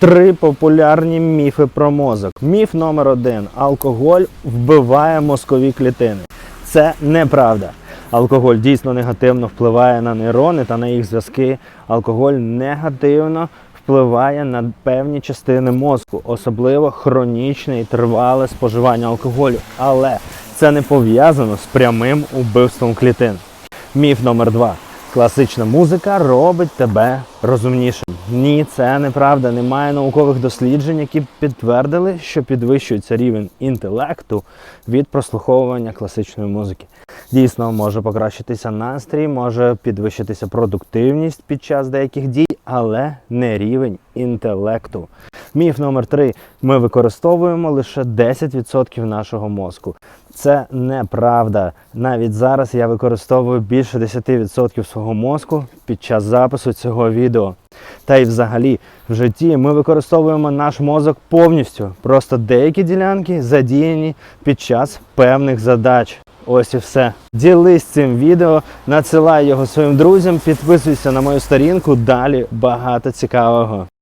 Три популярні міфи про мозок. Міф номер один: алкоголь вбиває мозкові клітини. Це неправда. Алкоголь дійсно негативно впливає на нейрони та на їх зв'язки. Алкоголь негативно впливає на певні частини мозку, особливо хронічне і тривале споживання алкоголю. Але це не пов'язано з прямим убивством клітин. Міф номер два. Класична музика робить тебе розумнішим. Ні, це неправда. Немає наукових досліджень, які б підтвердили, що підвищується рівень інтелекту від прослуховування класичної музики. Дійсно, може покращитися настрій, може підвищитися продуктивність під час деяких дій, але не рівень інтелекту. Міф номер три: ми використовуємо лише 10% нашого мозку. Це неправда. Навіть зараз я використовую більше 10% свого мозку під час запису цього відео. Та й взагалі в житті ми використовуємо наш мозок повністю. Просто деякі ділянки задіяні під час певних задач. Ось і все. Ділись цим відео, надсилай його своїм друзям, підписуйся на мою сторінку. Далі багато цікавого.